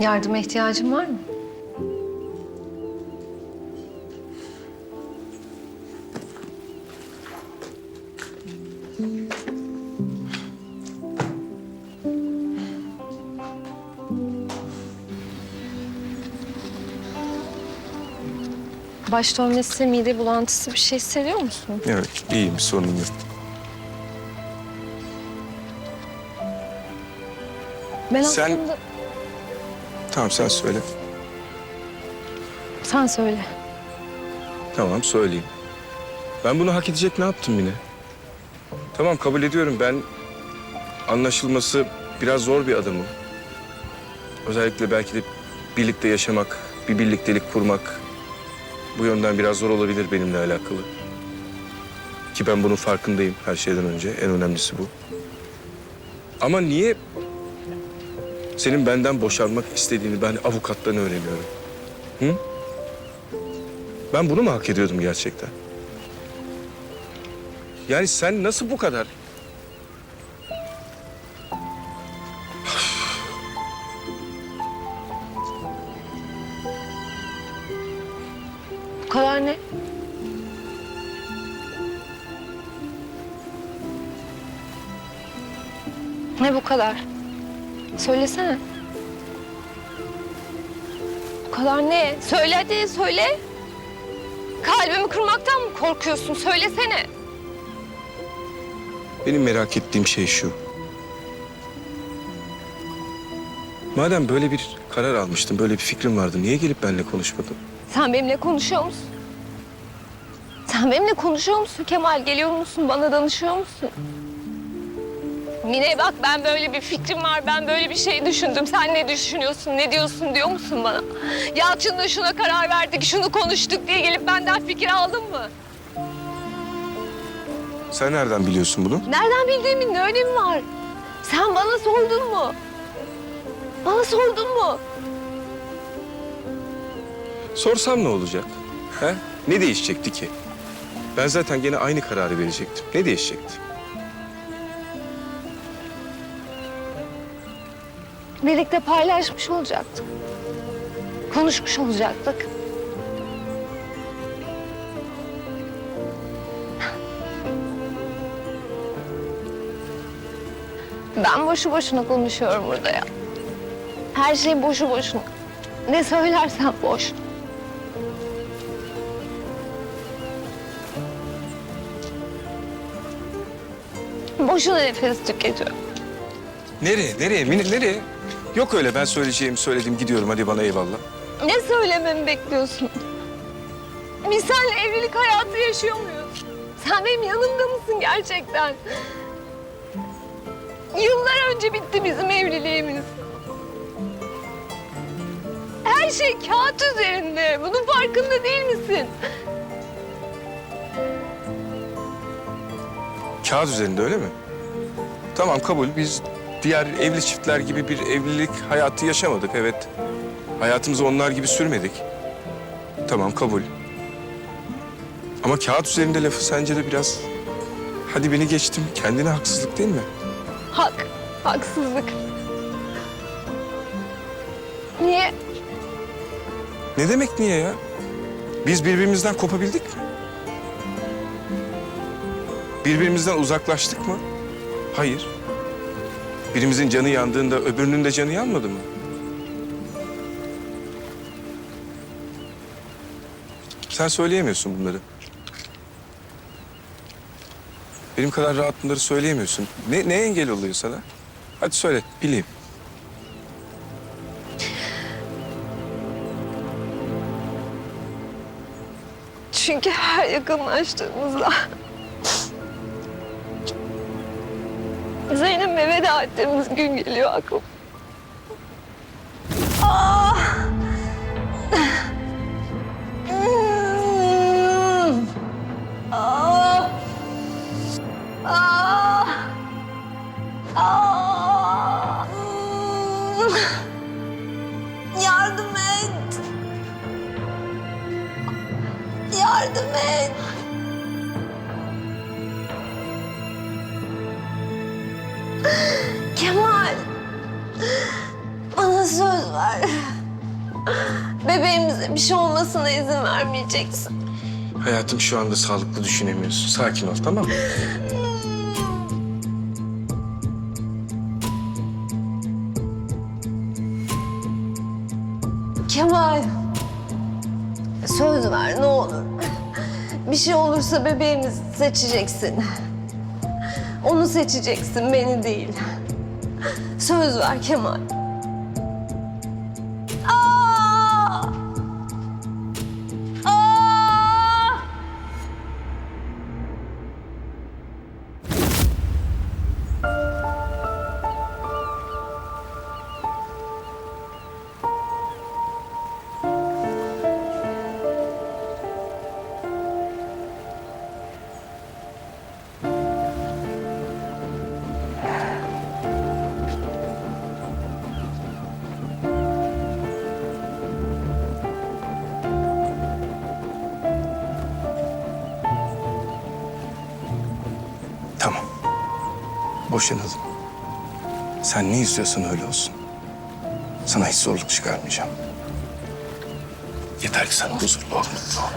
Yardıma ihtiyacın var mı? Baş dönmesi, mide bulantısı bir şey hissediyor musun? Evet, iyiyim, bir sorunum yok. Ben Sen- aslında... Tamam, sen söyle. Sen söyle. Tamam, söyleyeyim. Ben bunu hak edecek ne yaptım yine? Tamam, kabul ediyorum. Ben anlaşılması biraz zor bir adamım. Özellikle belki de birlikte yaşamak, bir birliktelik kurmak... ...bu yönden biraz zor olabilir benimle alakalı. Ki ben bunun farkındayım her şeyden önce. En önemlisi bu. Ama niye senin benden boşanmak istediğini ben avukattan öğreniyorum? Hı? Ben bunu mu hak ediyordum gerçekten? Yani sen nasıl bu kadar... Bu kadar ne? Ne bu kadar? Söylesene. Bu kadar ne? Söyle hadi söyle. Kalbimi kırmaktan mı korkuyorsun? Söylesene. Benim merak ettiğim şey şu. Madem böyle bir karar almıştın, böyle bir fikrin vardı, niye gelip benimle konuşmadın? Sen benimle konuşuyor musun? Sen benimle konuşuyor musun Kemal? Geliyor musun? Bana danışıyor musun? Mine bak ben böyle bir fikrim var. Ben böyle bir şey düşündüm. Sen ne düşünüyorsun? Ne diyorsun diyor musun bana? Yalçın'la şuna karar verdik, şunu konuştuk diye gelip benden fikir aldın mı? Sen nereden biliyorsun bunu? Nereden bildiğimin ne önemi var? Sen bana sordun mu? Bana sordun mu? Sorsam ne olacak? He? Ne değişecekti ki? Ben zaten gene aynı kararı verecektim. Ne değişecekti? Birlikte paylaşmış olacaktık. Konuşmuş olacaktık. Ben boşu boşuna konuşuyorum burada ya. Her şey boşu boşuna. Ne söylersen boş. Boşuna nefes tüketiyorum. Nereye? Nereye? Mine, nereye? Yok öyle ben söyleyeceğimi söyledim gidiyorum hadi bana eyvallah. Ne söylememi bekliyorsun? Biz seninle evlilik hayatı yaşıyor muyuz? Sen benim yanımda mısın gerçekten? Yıllar önce bitti bizim evliliğimiz. Her şey kağıt üzerinde. Bunun farkında değil misin? Kağıt üzerinde öyle mi? Tamam kabul. Biz diğer evli çiftler gibi bir evlilik hayatı yaşamadık evet. Hayatımızı onlar gibi sürmedik. Tamam kabul. Ama kağıt üzerinde lafı sence de biraz... Hadi beni geçtim. Kendine haksızlık değil mi? Hak, haksızlık. Niye? Ne demek niye ya? Biz birbirimizden kopabildik mi? Birbirimizden uzaklaştık mı? Hayır. Birimizin canı yandığında öbürünün de canı yanmadı mı? Sen söyleyemiyorsun bunları. Benim kadar rahat bunları söyleyemiyorsun. Ne, ne engel oluyor sana? Hadi söyle, bileyim. Çünkü her yakınlaştığımızda... Zeynep'e veda ettiğimiz gün geliyor aklıma. Ah! Hmm. Ah! Ah! Ah! Yardım et. Yardım et. Ver. Bebeğimize bir şey olmasına izin vermeyeceksin. Hayatım şu anda sağlıklı düşünemiyorsun. Sakin ol tamam mı? Kemal. Söz ver ne olur. Bir şey olursa bebeğimizi seçeceksin. Onu seçeceksin, beni değil. Söz ver Kemal. Boşanalım. Sen ne istiyorsan öyle olsun. Sana hiç zorluk çıkarmayacağım. Yeter ki sen huzurlu ol, mutlu ol.